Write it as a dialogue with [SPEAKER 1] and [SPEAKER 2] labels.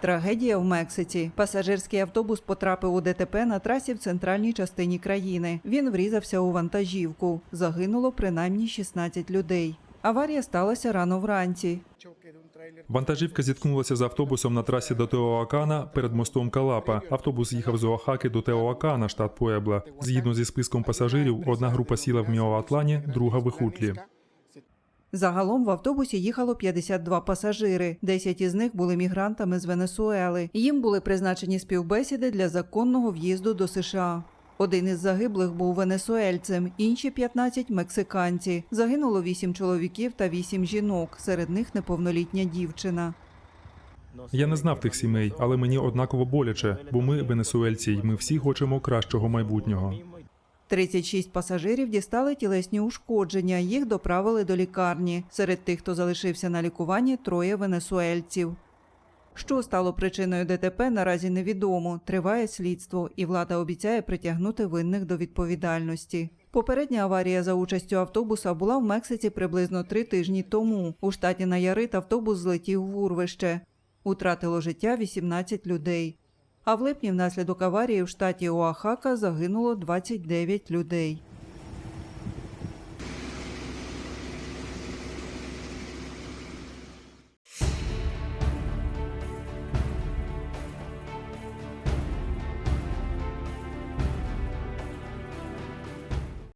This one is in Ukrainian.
[SPEAKER 1] Трагедія в Мексиці. Пасажирський автобус потрапив у ДТП на трасі в центральній частині країни. Він врізався у вантажівку. Загинуло принаймні 16 людей. Аварія сталася рано вранці.
[SPEAKER 2] Вантажівка зіткнулася з автобусом на трасі до Теоакана перед мостом Калапа. Автобус їхав з Оахаки до Теоакана, штат Пуебла. Згідно зі списком пасажирів, одна група сіла в Міоатлані, друга в Іхутлі.
[SPEAKER 1] Загалом в автобусі їхало 52 пасажири. 10 із них були мігрантами з Венесуели. Їм були призначені співбесіди для законного в'їзду до США. Один із загиблих був венесуельцем, інші 15 – мексиканці. Загинуло 8 чоловіків та 8 жінок, серед них неповнолітня дівчина.
[SPEAKER 2] Я не знав тих сімей, але мені однаково боляче, бо ми венесуельці, й ми всі хочемо кращого майбутнього.
[SPEAKER 1] 36 пасажирів дістали тілесні ушкодження. Їх доправили до лікарні. Серед тих, хто залишився на лікуванні, троє венесуельців. Що стало причиною ДТП, наразі невідомо. Триває слідство, і влада обіцяє притягнути винних до відповідальності. Попередня аварія за участю автобуса була в Мексиці приблизно три тижні тому. У штаті Наярит автобус злетів в урвище. Утратило життя 18 людей. А в липні внаслідок аварії в штаті Оахака загинуло 29 людей.